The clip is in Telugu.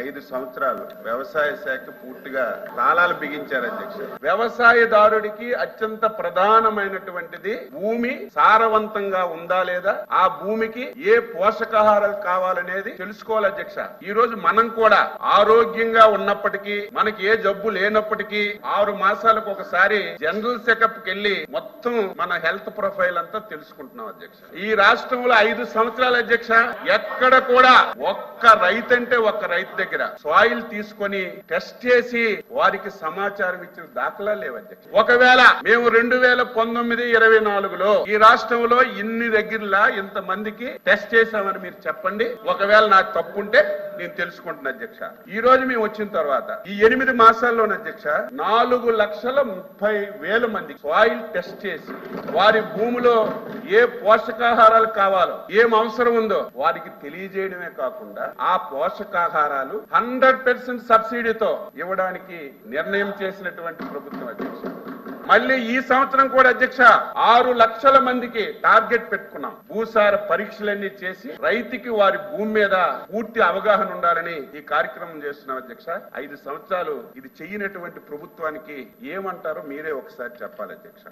ఐదు సంవత్సరాలు వ్యవసాయ శాఖ పూర్తిగా తాళాలు బిగించారు అధ్యక్ష. వ్యవసాయదారుడికి అత్యంత ప్రధానమైనటువంటిది భూమి సారవంతంగా ఉందా లేదా? ఆ భూమికి ఏ పోషకాహారాలు కావాలనేది తెలుసుకోవాలి అధ్యక్ష. ఈ రోజు మనం కూడా ఆరోగ్యంగా ఉన్నప్పటికీ మనకి ఏ జబ్బు లేనప్పటికీ ఆరు మాసాలకు ఒకసారి జనరల్ చెకప్ కెళ్ళి వెళ్ళి మొత్తం మన హెల్త్ ప్రొఫైల్ అంతా తెలుసుకుంటున్నాం అధ్యక్ష. ఈ రాష్ట్రంలో ఐదు సంవత్సరాల అధ్యక్ష ఎక్కడ కూడా ఒక్క రైతు అంటే ఒక్క రైతు దగ్గర. సాయిల్ తీసుకొని టెస్ట్ చేసి వారికి సమాచారం ఇచ్చిన దాఖలా లేవు అధ్యక్ష. ఒకవేళ మేము రెండు వేల పంతొమ్మిది ఇరవై నాలుగులో ఈ రాష్ట్రంలో ఇన్ని దగ్గరలా ఇంత మందికి టెస్ట్ చేశామని మీరు చెప్పండి. ఒకవేళ నాకు తప్పు ఉంటే నేను తెలుసుకుంటున్నా అధ్యక్ష. ఈ రోజు మేము వచ్చిన తర్వాత ఈ ఎనిమిది మాసాల్లోని అధ్యక్ష నాలుగు లక్షల ముప్పై వేల మంది సాయిల్ టెస్ట్ చేసి వారి భూమిలో ఏ పోషకాహారాలు కావాలో ఏం అవసరం ఉందో వారికి తెలియజేయడమే కాకుండా ఆ పోషకాహారాలు హండ్రెడ్ పర్సెంట్ సబ్సిడీతో ఇవ్వడానికి నిర్ణయం చేసినటువంటి ప్రభుత్వం అధ్యక్ష. మళ్ళీ ఈ సంవత్సరం కూడా అధ్యక్ష ఆరు లక్షల మందికి టార్గెట్ పెట్టుకున్నాం. భూసార పరీక్షలన్నీ చేసి రైతుకి వారి భూమి మీద పూర్తి అవగాహన ఉండాలని ఈ కార్యక్రమం చేస్తున్నాం అధ్యక్ష. ఐదు సంవత్సరాలు ఇది చేయనటువంటి ప్రభుత్వానికి ఏమంటారో మీరే ఒకసారి చెప్పాలి అధ్యక్ష.